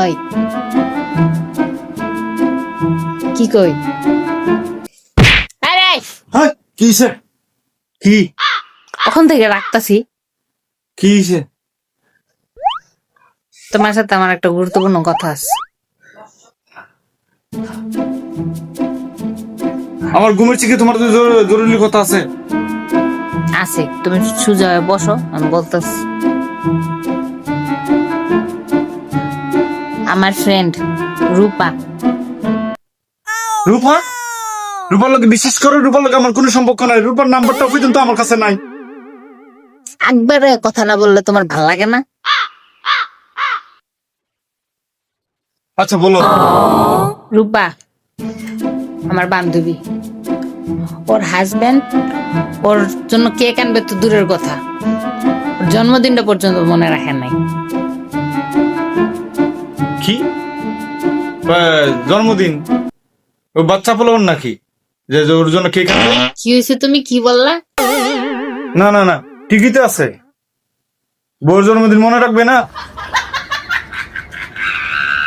ওই কি কই? আরে! হ্যাঁ কি হইছে? কি? ওখান থেকে রাখতাছি। কি হইছে? তোমার সাথে আমার একটা গুরুত্বপূর্ণ কথা আছে। আমার ঘুমের চিকে তোমার জরুরি কথা আছে। আছে তুমি সুজা হয়ে বসো আমি বলতেছি। আমার ফ্রেন্ড রূপা। রূপা? রূপার লোকে বিশ্বাস করো রূপার লোকে আমার কোনো সম্পর্ক নাই। রূপার নাম্বারটা পর্যন্ত আমার কাছে নাই। একবারে কথা না বললে তোমার ভালো লাগে না? আচ্ছা বলো। রূপা আমার বান্ধবী। ওর হাজবেন্ড ওর জন্য কেক আনবে তো দূরের কথা। জন্মদিনটা পর্যন্ত মনে রাখেন নাই। কি? জন্মদিন? ও বাচ্চা পোলার নাকি? যে যে ওর জন্য কেক আনবে? কি হয়েছে তুমি? কি বললা? না না না ঠিকই তো আছে। বউর জন্মদিন মনে রাখবে না?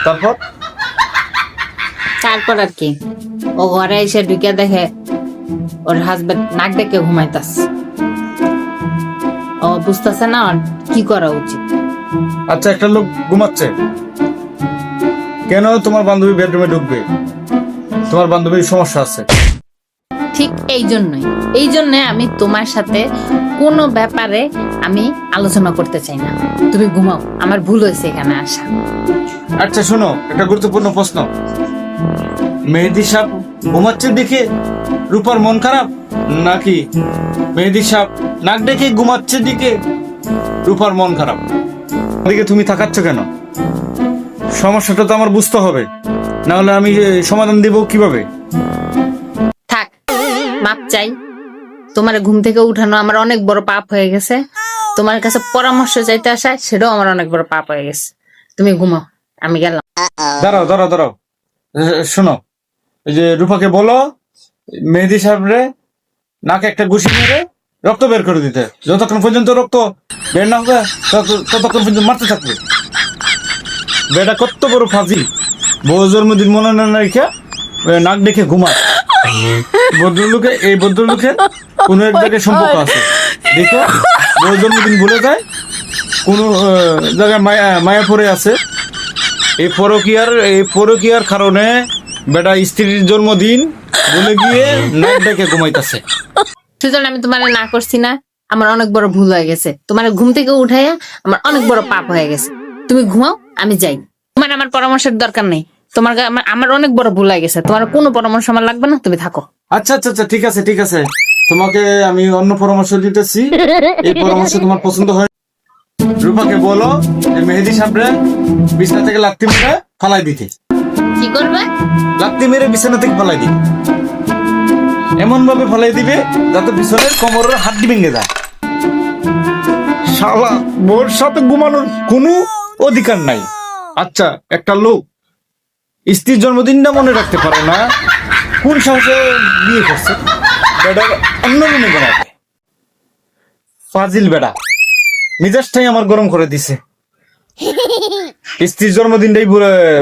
তারপর? তারপর আর কি। ও ঘরে এসে ঢুকে দেখে ওর হাজবেন্ড নাক ডেকে ঘুমাইতাছে। ও বুঝতেছে না ওর কি করা উচিত। আচ্ছা একটা লোক ঘুমাচ্ছে। কেন তোমার বান্ধবী বেডরুমে ঢুকবে? তোমার বান্ধবীর সমস্যা আছে। ঠিক এই জন্যই। এই জন্য আমি তোমার সাথে কোনো ব্যাপারে আমি আলোচনা করতে চাই না। তুমি ঘুমাও আমার ভুল হয়েছে এখানে আসা। আচ্ছা শোনো একটা গুরুত্বপূর্ণ প্রশ্ন। মেহেদি সাপ ঘুমাচ্ছে দেখে? রূপার মন খারাপ? নাকি মেহেদি সাপ নাক ডেকে ঘুমাচ্ছে দিকে? রূপার মন খারাপ। দিকে তুমি থাকাচ্ছ কেন? সমস্যাটা তো আমার বুঝতে হবে। না হলে আমি সমাধান দেব কীভাবে? থাক মাপ চাই। তোমার ঘুম থেকে উঠানো আমার অনেক বড় পাপ হয়ে গেছে। তোমার কাছে পরামর্শ চাইতে আসা সেটাও আমার অনেক বড় পাপ হয়ে গেছে। তুমি ঘুমাও আমি গেলাম। দাঁড়াও দাঁড়াও দাঁড়াও। শোনো এই যে রূপাকে বলো মেহেদি সাহেবরে নাকে একটা ঘুষি মেরে রক্ত বের করে দিতে। যতক্ষণ পর্যন্ত রক্ত বের না হবে ততক্ষণ পর্যন্ত মারতে থাকবে। বেটা কত বড় ফাজিল বউ জন্মদিন মনে না রেখে নাক দেখে ঘুমায়। ভদ্রলোকে, এই ভদ্রলোকের কোন এক জায়গায় সম্পর্ক আছে। দেখো বউ জন্মদিন ভুলে যায়, কোন জায়গায় মায়া মায়া পড়ে আছে। এই পরকিয়ার এই পরকিয়ার কারণে বেটা স্ত্রীর জন্মদিন বলে গিয়ে নাক ডেকে ঘুমাইতেছে। সুতরাং আমি তোমার না করছি না আমার অনেক বড় ভুল হয়ে গেছে। তোমার ঘুম থেকে উঠাইয়া আমার অনেক বড় পাপ হয়ে গেছে। তুমি ঘুমাও আমি যাই। তোমার আমার পরামর্শের দরকার নেই। তোমার আমার- অনেক বড় ভুল হয়ে গেছে। তোমার কোনো পরামর্শ আমার লাগবে না তুমি থাকো। আচ্ছা আচ্ছা আচ্ছা ঠিক আছে ঠিক আছে। তোমাকে আমি অন্য পরামর্শ দিতেছি। এই পরামর্শ তোমার পছন্দ হয় রূপাকে বলো মেহেদি সাবরে বিছানা থেকে লাত্তি মেরে ফালাই দিতে। কি করবে? লাত্তি মেরে বিছানা থেকে ফালাই দিবে। এমন ভাবে ফালাই দিবে যাতে বিছানের কোমরের হাড্ডি ভেঙে যায়। শালা বোর সাথে ঘুমানোর কোনো অধিকার নাই। আচ্ছা একটা লোক স্ত্রীর জন্মদিনটা মনে রাখতে পারে না কোন সাহসে বিয়ে করছে? অন্য রুমে ঘুমাবে ফাজিল বেড়া মিজাজটাই আমার গরম করে দিছে। স্ত্রীর জন্মদিনটাই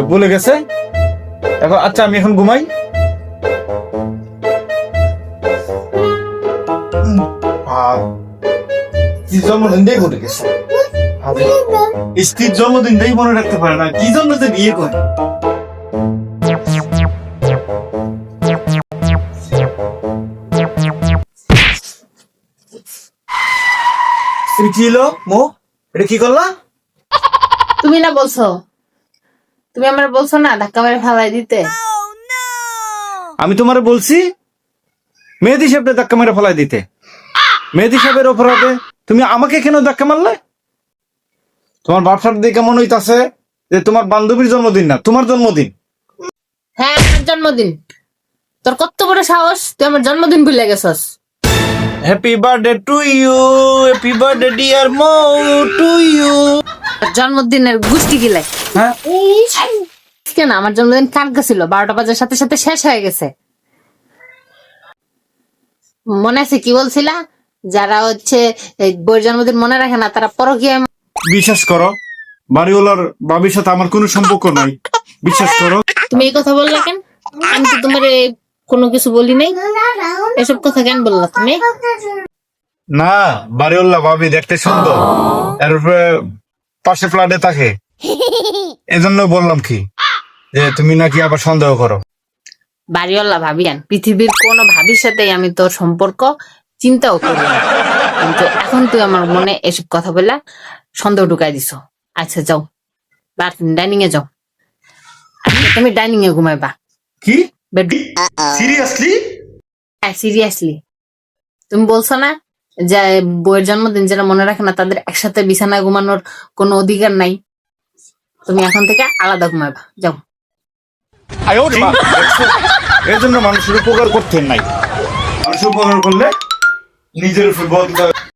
ভুলে গেছে। এখন আচ্ছা আমি এখন ঘুমাই। জন্মদিনটাই ভুলে গেছে? স্ত্রীর জন্মদিনটাই মনে রাখতে পারে না কি জন্য যে বিয়ে করে? কি হলো মো? এটা কি করলা? তুমি না বলছো। তুমি আমার বলছো না ধাক্কা মেরে ফালাই দিতে? আমি তোমারে বলছি মেহেদি সাহেবকে ধাক্কা মেরে ফেলাই দিতে। মেহেদি সাহেবের অপরাধে তুমি আমাকে কেন ধাক্কা মারলে? তোমার ব্যবসার দিকে মনে হইতাছে যে তোমার বান্ধবীর জন্মদিন না তোমার জন্মদিন। হ্যাঁ আমার জন্মদিন। তোর কত বড় সাহস তুই আমার জন্মদিন ভুলে গেছস। Happy birthday to you happy birthday dear Md to you জন্মদিনের গুষ্টি গিলাই হ্যাঁ। কেন আমার জন্মদিন কালকে ছিল বারোটা বাজার সাথে সাথে শেষ হয়ে গেছে। মনে আছে কি বলছিলা? যারা হচ্ছে বইয়ের জন্মদিন মনে রাখে না তারা পরকীয়া বিশ্বাস করো বাড়িওয়ালার বাবির সাথে আমার কোনো সম্পর্ক নাই। বিশ্বাস করো। তুমি এই কথা বললা কেন? আমি তো তোমার কোনো কিছু বলি নাই। এসব কথা কেন বললা তুমি? না বাড়িওয়ালা ভাবি দেখতে সুন্দর। এর পাশে ফ্ল্যাটে থাকে। এজন্য বললাম কি যে তুমি নাকি আবার সন্দেহ করো। বাড়িওয়ালা ভাবি কেন পৃথিবীর কোনো ভাবির সাথে আমি তোর সম্পর্ক চিন্তাও করি না। কিন্তু এখন তুই আমার মনে এসব কথা বললা সন্দেহ ঢুকাই দিছ। আচ্ছা যাও। ডাইনিং এ যাও। তুমি ডাইনিং এ ঘুমাইবা। কি? সিরিয়াসলি সিরিয়াসলি তুমি বলছো না যে বইয়ের জন্মদিন যারা মনে রাখে না তাদের একসাথে বিছানায় ঘুমানোর কোনো অধিকার নাই। তুমি এখন থেকে আলাদা ঘুমাইবা। যাও। এর জন্য মানুষের উপকার করতে নাই। মানুষের উপকার করলে নিজের উপর বদলা